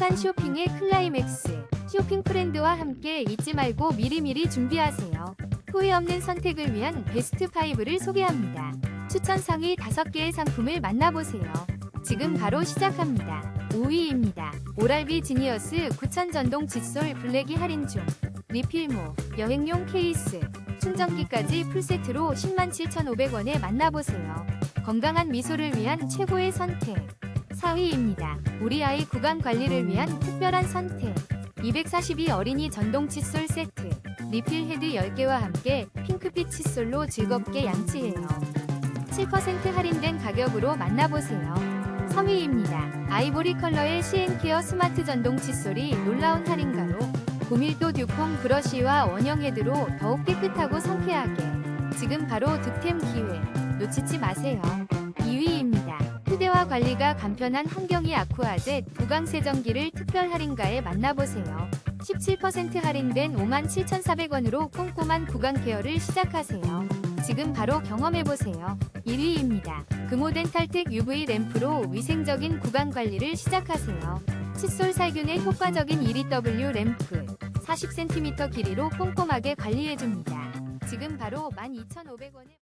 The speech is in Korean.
행복한 쇼핑의 클라이맥스. 쇼핑 프렌드와 함께 잊지 말고 미리미리 준비하세요. 후회 없는 선택을 위한 베스트 5를 소개합니다. 추천 상위 5개의 상품을 만나보세요. 지금 바로 시작합니다. 5위입니다. 오랄비 지니어스 9000 전동 칫솔 블랙이 할인 중. 리필모, 여행용 케이스, 충전기까지 풀세트로 107,500원에 만나보세요. 건강한 미소를 위한 최고의 선택. 4위입니다. 우리 아이 구강 관리를 위한 특별한 선택. 242 어린이 전동 칫솔 세트. 리필 헤드 10개와 함께 핑크빛 칫솔로 즐겁게 양치해요. 7% 할인된 가격으로 만나보세요. 3위입니다. 아이보리 컬러의 시앤케어 스마트 전동 칫솔이 놀라운 할인가로 고밀도 듀퐁 브러쉬와 원형 헤드로 더욱 깨끗하고 상쾌하게 지금 바로 득템 기회 놓치지 마세요. 2위입니다. 휴대화 관리가 간편한 환경이 아쿠아젯 구강 세정기를 특별 할인가에 만나보세요. 17% 할인된 57,400원으로 꼼꼼한 구강 케어를 시작하세요. 지금 바로 경험해보세요. 1위입니다. 금호덴탈텍 UV 램프로 위생적인 구강 관리를 시작하세요. 칫솔 살균에 효과적인 2W 램프 40cm 길이로 꼼꼼하게 관리해줍니다. 지금 바로 12,500원에